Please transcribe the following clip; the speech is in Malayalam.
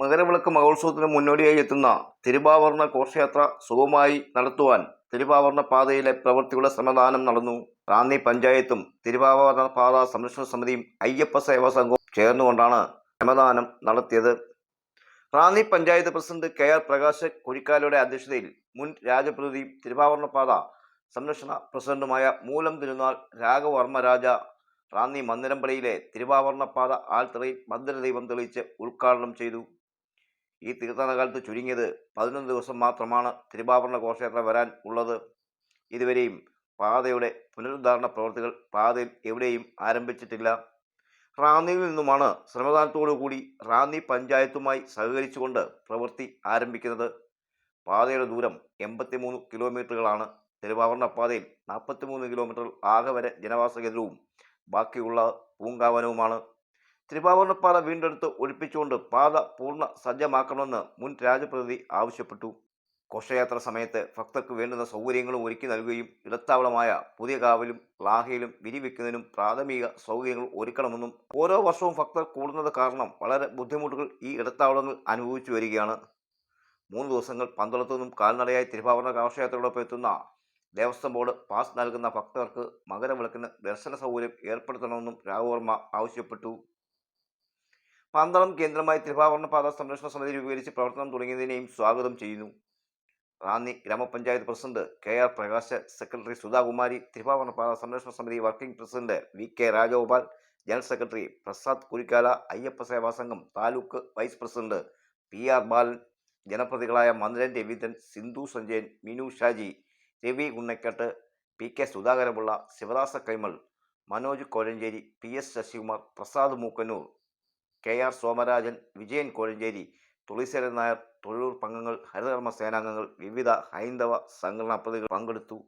മകരവിളക്ക് മഹോത്സവത്തിന് മുന്നോടിയായി എത്തുന്ന തിരുവാവർണ ഘോഷയാത്ര സുഗമമായി നടത്തുവാൻ തിരുവാവർണ പാതയിലെ പ്രവൃത്തികളുടെ ശ്രമദാനം നടന്നു. റാന്നി പഞ്ചായത്തും തിരുവാവർണ പാത സംരക്ഷണ സമിതിയും അയ്യപ്പ സേവാ സംഘവും ചേർന്നുകൊണ്ടാണ് ശ്രമദാനം നടത്തിയത്. Ranni panchayat president K R Prakash കുഴിക്കാലയുടെ അധ്യക്ഷതയിൽ മുൻ രാജപ്രതിനിധിയും തിരുവാവർണ പാത സംരക്ഷണ പ്രസിഡന്റുമായ മൂലം തിരുനാൾ രാഘവർമ്മ രാജ റാന്നി മന്ദിരമ്പടിയിലെ തിരുവാവർണ പാത ആൽത്തറയിൽ ഭദ്രദൈവം തെളിയിച്ച് ഉദ്ഘാടനം ചെയ്തു. ഈ തീർത്ഥാടന കാലത്ത് ചുരുങ്ങിയത് പതിനൊന്ന് ദിവസം മാത്രമാണ് തിരുവാഭരണ ഘോഷയാത്ര വരാൻ ഉള്ളത്. ഇതുവരെയും പാതയുടെ പുനരുദ്ധാരണ പ്രവർത്തികൾ പാതയിൽ എവിടെയും ആരംഭിച്ചിട്ടില്ല. റാന്നിയിൽ നിന്നുമാണ് കൂടി റാന്നി പഞ്ചായത്തുമായി സഹകരിച്ചുകൊണ്ട് പ്രവൃത്തി ആരംഭിക്കുന്നത്. പാതയുടെ ദൂരം എൺപത്തിമൂന്ന് കിലോമീറ്ററുകളാണ്. തിരുവാഭരണ പാതയിൽ നാൽപ്പത്തിമൂന്ന് കിലോമീറ്റർ ആകെ വരെ ജനവാസ കേന്ദ്രവും ബാക്കിയുള്ള പൂങ്കാവനവുമാണ്. തിരുവാഭരണ പാത വീണ്ടെടുത്ത് ഒഴിപ്പിച്ചുകൊണ്ട് പാത പൂർണ സജ്ജമാക്കണമെന്ന് മുൻ രാജപ്രതിനിധി ആവശ്യപ്പെട്ടു. ഘോഷയാത്ര സമയത്ത് ഭക്തർക്ക് വേണ്ടുന്ന സൗകര്യങ്ങളും ഒരുക്കി നൽകുകയും ഇടത്താവളമായ പുതിയ കാവലും ലാഹയിലും വിരിവെക്കുന്നതിനും പ്രാഥമിക സൗകര്യങ്ങൾ ഒരുക്കണമെന്നും ഓരോ വർഷവും ഭക്തർ കൂടുന്നത് കാരണം വളരെ ബുദ്ധിമുട്ടുകൾ ഈ ഇടത്താവളങ്ങൾ അനുഭവിച്ചു വരികയാണ്. മൂന്ന് ദിവസങ്ങൾ പന്തളത്തു നിന്നും കാൽനടയായി തിരുവാഭരണ ഘോഷയാത്രയോടൊപ്പം എത്തുന്ന ദേവസ്വം ബോർഡ് പാസ് നൽകുന്ന ഭക്തർക്ക് മകരവിളക്കിന് ദർശന സൗകര്യം ഏർപ്പെടുത്തണമെന്നും രാഘവർമ്മ ആവശ്യപ്പെട്ടു. പന്തളം കേന്ദ്രമായി തിരുവാഭരണ പാത സംരക്ഷണ സമിതി രൂപീകരിച്ച് പ്രവർത്തനം തുടങ്ങിയതിനെയും സ്വാഗതം ചെയ്യുന്നു. റാന്നി ഗ്രാമപഞ്ചായത്ത് president K R Prakash secretary Sudhakumari തിരുവാഭരണ പാത സംരക്ഷണ സമിതി working president V K Rajagopal general secretary Prasad Kurikkala Ayyappa Seva Sangham taluk vice president P R Balan ജനപ്രതികളായ Mandiran Raveendran Sindhu Sanjayan Minu Shaji Ravi Gunnakkettu P K Sudhakarapillai Shivadasa Kaimal Manoj Kozhencherry P S Sasikumar Prasad Mookkannoor K R Somarajan Vijayan Kozhencherry Thulaseeran Nair Thozhiloor പങ്കങ്ങൾ ഹരിതകർമ്മ സേനാംഗങ്ങൾ വിവിധ ഹൈന്ദവ സംഘടനാ പ്രതികൾ പങ്കെടുത്തു.